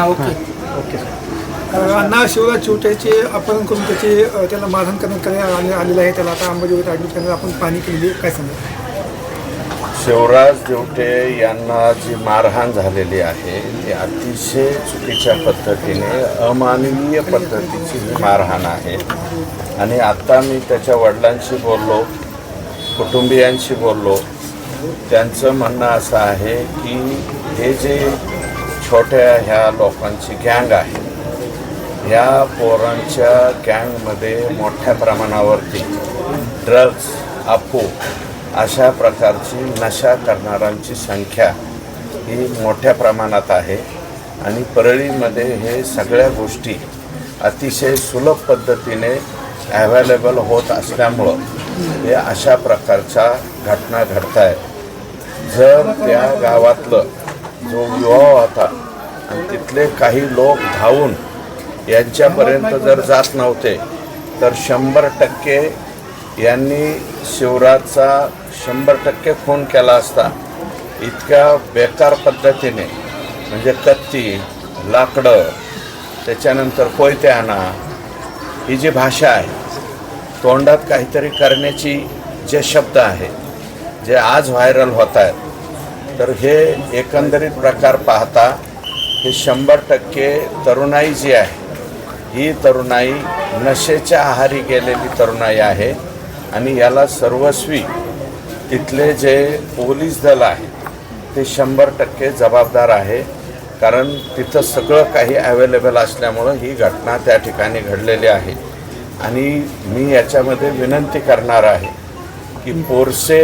हा, okay. Okay sir. Anna Shivraj चिवट्याचे अपहरण करून त्याचे त्याला मारहाण करण्यात करण्यात आले- आलेलं आहे त्याला आता अंबाजोगाईत ॲडमिट करण्यात आपण पाहणी केलेली आहे. काय सांगा शिवराज देवटे यांना जी मारहाण झालेली आहे ती अतिशय चुकीच्या पद्धतीने अमानवीय पद्धतीची ही मारहाण आहे. आणि आत्ता मी त्याच्या वडिलांशी बोललो कुटुंबियांशी बोललो. त्यांचं म्हणणं असं आहे की हे जे छोट्या ह्या लोकांची गँग आहे. ह्या पोरांच्या गँगमध्ये मोठ्या प्रमाणावरती ड्रग्ज अफू अशा प्रकारची नशा करणाऱ्यांची संख्या ही मोठ्या प्रमाणात आहे आणि परळीमध्ये हे सगळ्या गोष्टी अतिशय सुलभ पद्धतीने ॲव्हेलेबल होत असल्यामुळं हे अशा प्रकारच्या घटना घडत आहेत जर त्या गावातलं जो युवा होता आणि तिथले काही लोक धावून यांच्यापर्यंत जर जात नव्हते तर शंभर टक्के यांनी शिवराजचा शंभर टक्के खून केला असता. इतक्या बेकार पद्धतीने म्हणजे कत्ती लाकडं त्याच्यानंतर कोयते आणा ही जी भाषा आहे तोंडात काहीतरी करण्याची जे शब्द आहेत जे आज व्हायरल होत आहेत तर हे एकंदरीत प्रकार पाहता हे शंभर टक्के तरुणाई जी आहे ही तरुणाई नशेच्या आहारी गेलेली तरुणाई आहे आणि याला सर्वस्वी तिथले जे पोलीस दल आहे ते शंभर टक्के जबाबदार आहे. कारण तिथं सगळं काही अवेलेबल असल्यामुळं ही घटना त्या ठिकाणी घडलेली आहे. आणि मी याच्यामध्ये विनंती करणार आहे की पोरसे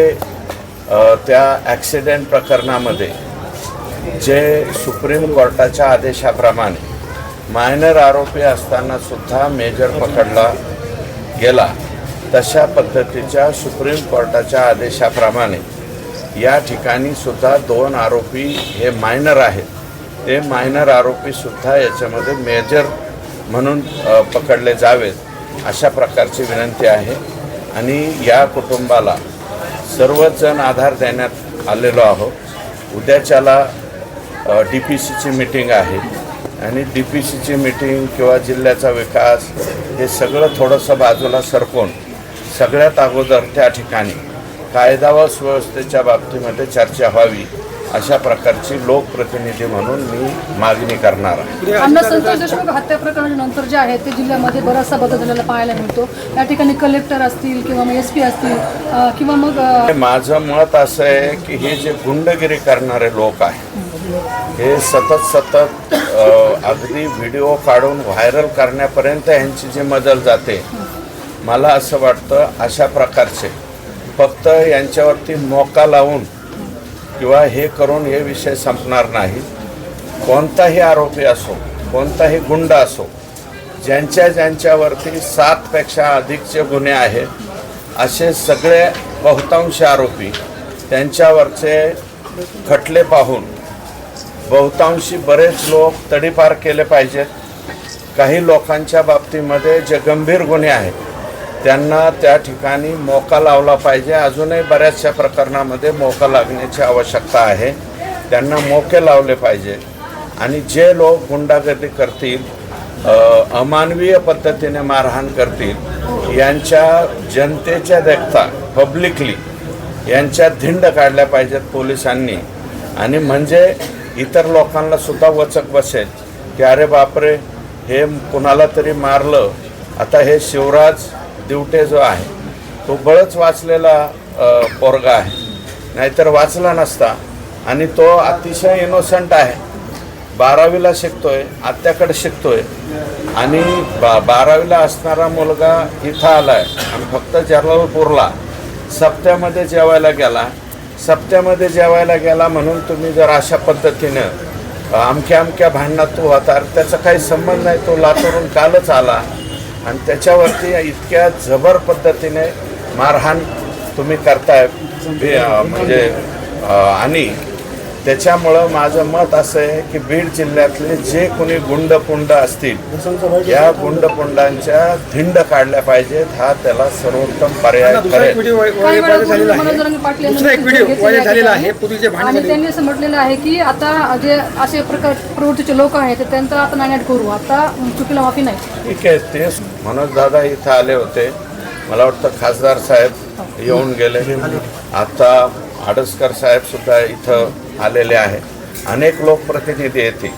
त्या ॲक्सिडेंट प्रकरणामध्ये जे सुप्रीम कोर्टाच्या आदेशाप्रमाणे मायनर आरोपी असताना सुद्धा मेजर पकडला गेला तशा पद्धतीच्या सुप्रीम कोर्टाच्या आदेशाप्रमाणे या ठिकाणी सुद्धा दोन आरोपी हे मायनर आहेत. ते मायनर आरोपीसुद्धा याच्यामध्ये मेजर म्हणून पकडले जावेत अशा प्रकारची विनंती आहे. आणि या कुटुंबाला सर्वच जण आधार देण्यात आलेलो आहोत. उद्याच्याला डी पी सीची मीटिंग आहे. आणि डी पी सीची मीटिंग किंवा जिल्ह्याचा विकास हे सगळं थोडंसं बाजूला सरकून सगळ्यात अगोदर त्या ठिकाणी कायदा व सुव्यवस्थेच्या बाबतीमध्ये चर्चा व्हावी. अशा प्रकारची लोकप्रतिनिधी म्हणून मी मागणी करणार आहे. संतोष देशमुख हत्या प्रकरणानंतर जे आहे ते जिल्ह्यामध्ये बराचसा बदल झालेला पाहायला मिळतो. या ठिकाणी कलेक्टर असतील किंवा मग एस पी असतील किंवा मग माझं मत असं आहे की हे जे गुंडगिरी करणारे लोक आहेत हे सतत सतत अगदी व्हिडिओ काढून व्हायरल करण्यापर्यंत यांची जी मजल जाते मला असं वाटतं अशा प्रकारचे फक्त यांच्यावरती मोका लावून किंवा हे करून हे विषय संपणार नाही. कोणताही आरोपी असो कोणताही गुंड असो ज्यांच्या ज्यांच्यावरती सातपेक्षा अधिकचे गुन्हे आहेत असे सगळे बहुतांश आरोपी त्यांच्यावरचे खटले पाहून बहुतांशी बरेच लोक तडीपार केले पाहिजेत. काही लोकांच्या बाबतीमध्ये जे गंभीर गुन्हे आहेत त्यांना त्या ठिकाणी मोका लावला पाहिजे. अजूनही बऱ्याचशा प्रकरणामध्ये मोका लागण्याची आवश्यकता आहे. त्यांना मोके लावले पाहिजे. आणि जे लोक गुंडागर्दी करतील अमानवीय पद्धतीने मारहाण करतील यांच्या जनतेच्या देखता पब्लिकली यांच्या धिंड काढल्या पाहिजेत पोलिसांनी. आणि म्हणजे इतर लोकांना सुद्धा वचक बसेल की अरे बापरे हे कुणाला तरी मारलं. आता हे शिवराज दिवटे जो आहे तो बळच वाचलेला पोरगा आहे. नाहीतर वाचला नसता. आणि तो अतिशय इनोसंट आहे. बारावीला शिकतोय आत्याकडे शिकतोय. आणि बा बारावीला असणारा मुलगा इथं आलाय. आणि फक्त जलालपूरला सप्त्यामध्ये जेवायला गेला. सप्त्यामध्ये जेवायला गेला म्हणून तुम्ही जर अशा पद्धतीनं अमक्या अमक्या भांडणात तो होता तर त्याचा काही संबंध नाही. तो लातूरून कालच आला. आणि त्याच्यावरती इतक्या जबर पद्धतीने मारहाण तुम्ही करताय. म्हणजे अं, आणि त्याच्यामुळं माझं मत असं आहे की बीड जिल्ह्यातले जे कोणी गुंडपुंड असतील या गुंडपुंडांच्या धिंड काढल्या पाहिजेत हा त्याला सर्वोत्तम पर्याय आणि झाले त्यांनी असं म्हटलेलं आहे की आता जे असे प्रकार प्रवृत्तीचे लोक आहेत त्यांचा आपण नाण्यात करू. आता चुकीला माफी नाही. ठीक आहे ते मनोज दादा इथं आले होते. मला वाटतं खासदार साहेब येऊन गेले. आता आडसकर साहेबसुद्धा इथं आलेले आहेत अनेक लोकप्रतिनिधी येतील.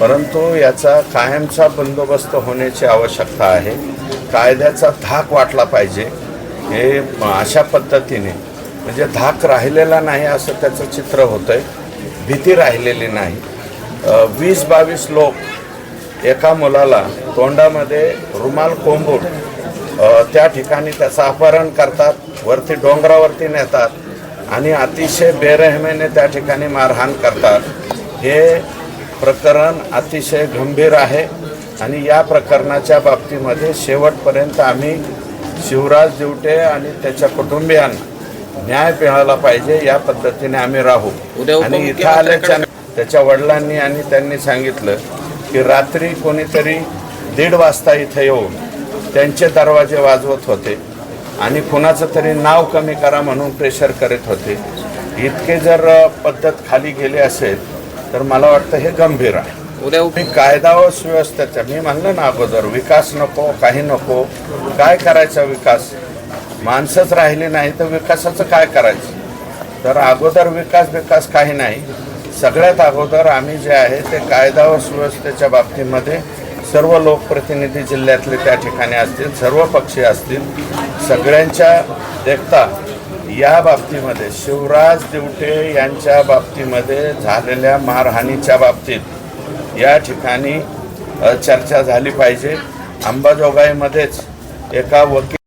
परंतु याचा कायमचा बंदोबस्त होण्याची आवश्यकता आहे. कायद्याचा धाक वाटला पाहिजे. हे अशा पद्धतीने म्हणजे धाक राहिलेला नाही असं त्याचं चित्र होतं आहे भीती राहिलेली नाही. वीस बावीस लोक एका मुलाला तोंडामध्ये रुमाल कोंबून त्या ठिकाणी त्याचं अपहरण करतात वरती डोंगरावरती नेतात आणि अतिशय बेरहमेने त्या ठिकाणी मारहाण करतात. हे प्रकरण अतिशय गंभीर आहे आणि या प्रकरणाच्या बाबतीमध्ये शेवटपर्यंत आम्ही शिवराज दिवटे आणि त्याच्या कुटुंबियांना न्याय मिळाला पाहिजे या पद्धतीने आम्ही राहू. आणि इथं आल्याच्या त्याच्या वडिलांनी आणि त्यांनी सांगितलं की रात्री कोणीतरी दीड वाजता इथं येऊन त्यांचे दरवाजे वाजवत होते. आणि कुणाचं तरी नाव कमी करा म्हणून प्रेशर करीत होते. इतके जर पद्धत खाली गेली असेल तर मला वाटतं हे गंभीर आहे. उद्या मी कायदा व सुव्यवस्थेचा मी म्हणलं ना अगोदर विकास नको काही नको. काय करायचा विकास? माणसंच राहिली नाही तर विकासाचं काय करायचं? तर अगोदर विकास विकास काही नाही. सगळ्यात अगोदर आम्ही जे आहे ते कायदा व सुव्यवस्थेच्या बाबतीमध्ये सर्व लोकप्रतिनिधी जिल्ह्यातले त्या ठिकाणी असतील सर्व पक्षी असतील सगळ्यांच्या देखता या बाबतीमध्ये शिवराज दिवटे यांच्या बाबतीमध्ये झालेल्या मारहाणीच्या बाबतीत या ठिकाणी चर्चा झाली पाहिजे. अंबाजोगाईमध्येच एका वकील